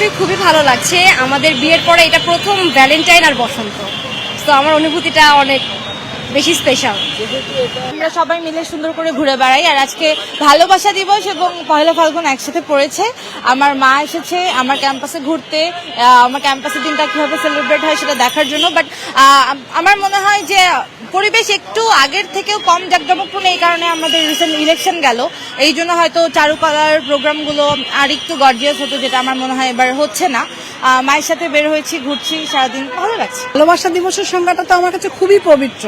অবশ্যই খুবই ভালো লাগছে। আমাদের বিয়ের পরে এটা প্রথম ভ্যালেন্টাইন আর বসন্ত। তো আমার অনুভূতিটা অনেক বেশি স্পেশাল আমরা সবাই মিলে সুন্দর করে ঘুরে বেড়াই, আর আজকে ভালোবাসা দিবস এবং পয়লা ফাল্গুন একসাথে পড়েছে। আমার মা এসেছে আমার ক্যাম্পাসে ঘুরতে আমার ক্যাম্পাসের দিনটা কীভাবে সেলিব্রেট হয় সেটা দেখার জন্য। বাট আমার মনে হয় যে পরিবেশ একটু আগের থেকেও কম জাঁকজমকপূর্ণ, এই কারণে আমাদের রিসেন্ট ইলেকশন গেল। এই জন্য হয়তো চারুকলার প্রোগ্রামগুলো আর একটু গর্জিয়াস হতো, যেটা আমার মনে হয় এবার হচ্ছে না। মায়ের সাথে বের হয়েছি, ঘুরছি, সারাদিন ভালো লাগছে। ভালোবাসা দিবসের সংজ্ঞাটা তো আমার কাছে খুবই পবিত্র।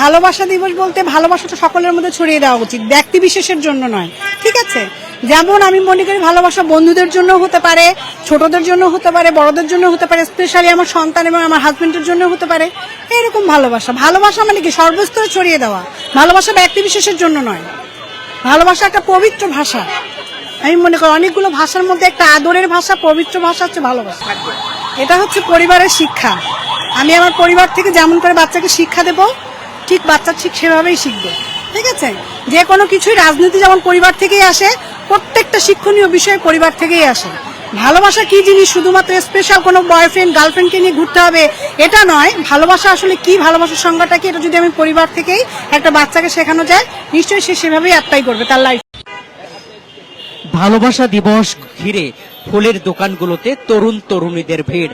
ভালোবাসা দিবস বলতে ভালোবাসাটা সকলের মধ্যে ছড়িয়ে দেওয়া উচিত, ব্যক্তি বিশেষের জন্য নয়, ঠিক আছে? যেমন আমি মনে করি ভালোবাসা বন্ধুদের জন্য হতে পারে, ছোটদের জন্য হতে পারে, বড়দের জন্য হতে পারে স্পেশালি আমার সন্তান এবং আমার হাজবেন্ডের জন্য হতে পারে। এরকম ভালোবাসা। ভালোবাসা মানে কি? সর্বস্তরে ছড়িয়ে দেওয়া। ভালোবাসা ব্যক্তি বিশেষের জন্য নয়। ভালোবাসা একটা পবিত্র ভাষা। আমি মনে করি অনেকগুলো ভাষার মধ্যে একটা আদরের ভাষা, পবিত্র ভাষা হচ্ছে ভালোবাসা। এটা হচ্ছে পরিবারের শিক্ষা। আমি আমার পরিবার থেকে যেমন করে বাচ্চাকে শিক্ষা দেব, ঠিক বাচ্চা ঠিক সেভাবেই শিখবে। ঠিক আছে? যে কোনো কিছুই রাজনীতি যেমন পরিবার থেকেই আসে প্রত্যেকটা শিক্ষণীয় বিষয় পরিবার থেকেই আসে। ভালোবাসা কি জিনিস? শুধুমাত্র স্পেশাল কোনো বয়ফ্রেন্ড গার্লফ্রেন্ডকে নিয়ে ঘুরতে হবে, এটা নয়। ভালোবাসা আসলে কি? ভালোবাসার সংজ্ঞাটা কি? এটা যদি আমি পরিবার থেকেই একটা বাচ্চাকে শেখানো যায়, নিশ্চয়ই সে সেভাবেই অ্যাপ্লাই করবে তার লাইফ ভালোবাসা দিবস ঘিরে ফুলের দোকানগুলোতে তরুণ তরুণীদের ভিড়।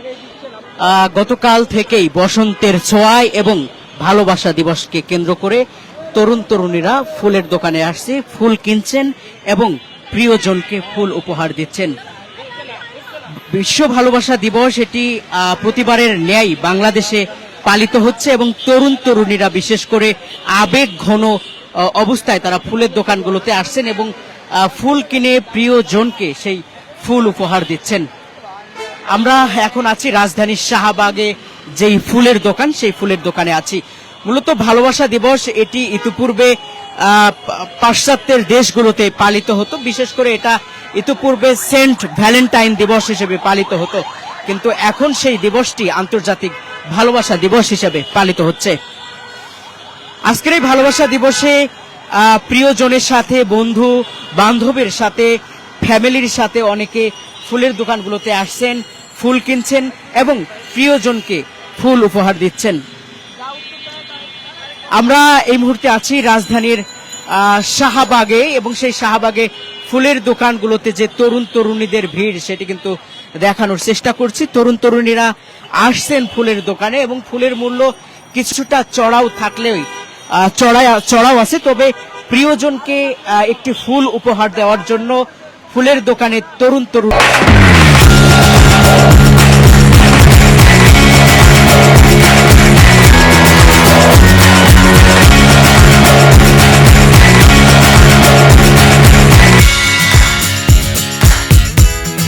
গতকাল থেকেই বসন্তের ছোঁয়ায় এবং ভালোবাসা দিবসকে কেন্দ্র করে তরুণ তরুণীরা ফুলের দোকানে আসছে, ফুল কিনছেন এবং প্রিয়জনকে ফুল উপহার দিচ্ছেন। বিশ্ব ভালোবাসা দিবস এটি প্রতিবারের ন্যায় বাংলাদেশে পালিত হচ্ছে এবং তরুণ তরুণীরা বিশেষ করে আবেগ ঘন অবস্থায় তারা ফুলের দোকানগুলোতে আসছেন এবং ফুল কিনে প্রিয়জনকে সেই ফুল উপহার দিচ্ছেন। আমরা এখন আছি রাজধানীর শাহবাগে, যেই ফুলের দোকান, সেই ফুলের দোকানে আছি। মূলত ভালোবাসা দিবস এটি ইতিপূর্বে পাশ্চাত্যের দেশগুলোতে পালিত হতো। বিশেষ করে এটা ইতিপূর্বে সেন্ট ভ্যালেন্টাইন দিবস হিসেবে পালিত হতো। কিন্তু এখন সেই দিবসটি আন্তর্জাতিক ভালোবাসা দিবস হিসেবে পালিত হচ্ছে। আজকের এই ভালোবাসা দিবসে প্রিয়জনের সাথে, বন্ধু বান্ধবের সাথে, ফ্যামিলির সাথে অনেকে ফুলের দোকানগুলোতে আসছেন, ফুল কিনছেন এবং প্রিয়জনকে ফুল উপহার দিচ্ছেন। আমরা এই মুহূর্তে আছি রাজধানীর শাহবাগে এবং সেই শাহবাগে ফুলের দোকানগুলোতে যে তরুণ তরুণীদের ভিড় সেটি কিন্তু দেখানোর চেষ্টা করছি। তরুণ তরুণীরা আসছেন ফুলের দোকানে এবং ফুলের মূল্য কিছুটা চড়াও থাকলেও চড়াই, চড়াও আছে। তবে প্রিয়জনকে একটি ফুল উপহার দেওয়ার জন্য ফুলের দোকানে তরুণ তরুণ